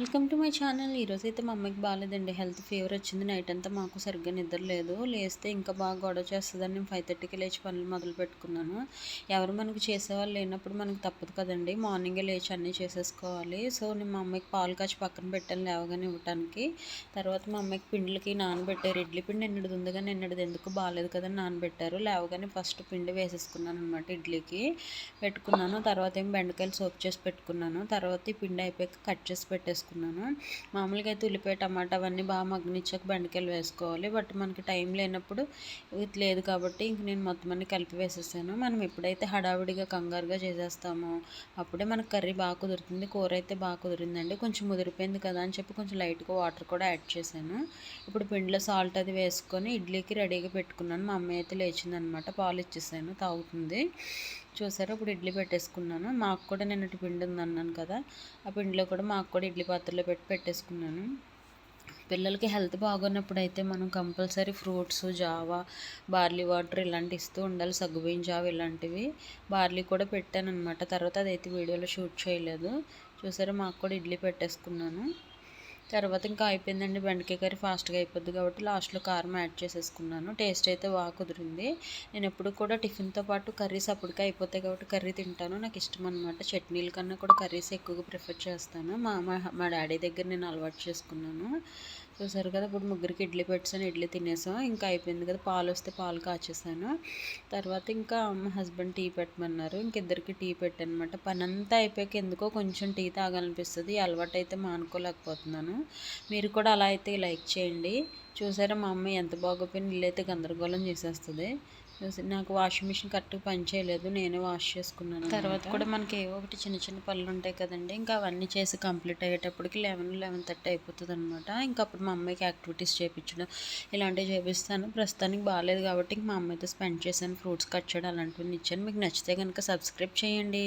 Welcome to my channel. ఈరోజు అయితే మా అమ్మకి బాగాలేదండి హెల్త్ ఫీవర్ వచ్చింది. నైట్ అంతా మాకు సరిగ్గా నిద్ర లేదు. లేస్తే ఇంకా బాగా గొడవ చేస్తుందని నేను ఫైవ్ థర్టీకి లేచి పనులు మొదలు పెట్టుకున్నాను. ఎవరు మనకు చేసేవాళ్ళు లేనప్పుడు మనకు తప్పదు కదండి. మార్నింగే లేచి అన్నీ చేసేసుకోవాలి. సో నేను మా అమ్మకి పాలు కాచి పక్కన పెట్టాను లేవగానే ఇవ్వటానికి. తర్వాత మా అమ్మకి పిండిలకి నానబెట్టారు. ఇడ్లీ పిండి నిన్నటిది ఉంది కానీ నిన్నటిది ఎందుకు బాగాలేదు కదా నానబెట్టారు. లేవగానే ఫస్ట్ పిండి వేసేసుకున్నాను అనమాట ఇడ్లీకి. పెట్టుకున్నాను. తర్వాత ఏం బెండకాయలు సోప్ చేసి పెట్టుకున్నాను. తర్వాత ఈ పిండి అయిపోయాక కట్ చేసి పెట్టేసుకున్నాను. వేసుకున్నాను మామూలుగా అయితే ఉల్లిపాయ టమాటా అవన్నీ బాగా మగ్గనిచ్చాక బెండకాయలు వేసుకోవాలి. బట్ మనకి టైం లేనప్పుడు ఇది లేదు కాబట్టి ఇంక నేను మొత్తం అన్ని కలిపి వేసేసాను. మనం ఎప్పుడైతే హడావిడిగా కంగారుగా చేసేస్తామో అప్పుడే మనకు కర్రీ బాగా కుదురుతుంది. కూర అయితే బాగా కుదిరిందండి. కొంచెం ముదిరిపోయింది కదా అని చెప్పి కొంచెం లైట్గా వాటర్ కూడా యాడ్ చేశాను. ఇప్పుడు పిండిలో సాల్ట్ అది వేసుకొని ఇడ్లీకి రెడీగా పెట్టుకున్నాను. మా అమ్మాయి అయితే లేచిందనమాట. పాలు ఇచ్చేసాను. తాగుతుంది. చూసారా? ఇప్పుడు ఇడ్లీ పెట్టేసుకున్నాను. మాకు కూడా నిన్నటి పిండి ఉందన్నాను కదా ఆ పిండిలో కూడా మాకు కూడా ఇడ్లీ పాత్రలో పెట్టి పెట్టేసుకున్నాను. పిల్లలకి హెల్త్ బాగున్నప్పుడు అయితే మనం కంపల్సరీ ఫ్రూట్స్ జావా బార్లీ వాటర్ ఇలాంటివి ఇస్తూ ఉండాలి. సగ్గుబియ్యం జావ ఇలాంటివి బార్లీ కూడా పెట్టాను అనమాట తర్వాత అదైతే వీడియోలో షూట్ చేయలేదు. చూసారా? మాకు కూడా ఇడ్లీ పెట్టేసుకున్నాను. తర్వాత ఇంకా అయిపోయిందండి బెండకాయ కర్రీ ఫాస్ట్గా అయిపోద్ది కాబట్టి లాస్ట్లో కారం యాడ్ చేసేసుకున్నాను. టేస్ట్ అయితే బాగా కుదిరింది. నేను ఎప్పుడు కూడా టిఫిన్తో పాటు కర్రీస్ అప్పటికే అయిపోతాయి కాబట్టి కర్రీ తింటాను. నాకు ఇష్టం అనమాట చట్నీల కన్నా కూడా కర్రీస్ ఎక్కువగా ప్రిఫర్ చేస్తాను. మా మా డాడీ దగ్గర నేను అలవాటు చేసుకున్నాను. చూసారు కదా ఇప్పుడు ముగ్గురికి ఇడ్లీ పెట్టాను ఇడ్లీ తినేసాం. ఇంకా అయిపోయింది కదా పాలు వస్తే పాలు కాచేసాను. తర్వాత ఇంకా మా హస్బెండ్ టీ పెట్టమన్నారు. ఇంకిద్దరికి టీ పెట్టానమాట. పని అంతా అయిపోయాక ఎందుకో కొంచెం టీ తాగాలనిపిస్తుంది. అలవాటు అయితే మానుకోలేకపోతున్నాను మీరు కూడా అలా అయితే లైక్ చేయండి. చూసారా మా అమ్మ ఎంత బాగోపోయిన ఇల్లు అయితే గందరగోళం చేసేస్తుంది. నాకు వాషింగ్ మిషన్ కరెక్ట్గా పనిచేయలేదు నేనే వాష్ చేసుకున్నాను తర్వాత కూడా మనకి ఏవో ఒకటి చిన్న చిన్న పనులు ఉంటాయి కదండి ఇంకా అవన్నీ చేసి కంప్లీట్ అయ్యేటప్పటికి లెవెన్ లెవెన్ థర్టీ అయిపోతుంది అనమాట ఇంకా అప్పుడు మా అమ్మాయికి యాక్టివిటీస్ చేయించడం ఇలాంటివి చేపిస్తాను. ప్రస్తుతానికి బాగాలేదు కాబట్టి మా అమ్మాయితో స్పెండ్ చేశాను ఫ్రూట్స్ కట్ చేయడం అలాంటివన్నీ ఇచ్చాను. మీకు నచ్చితే కనుక సబ్స్క్రైబ్ చేయండి.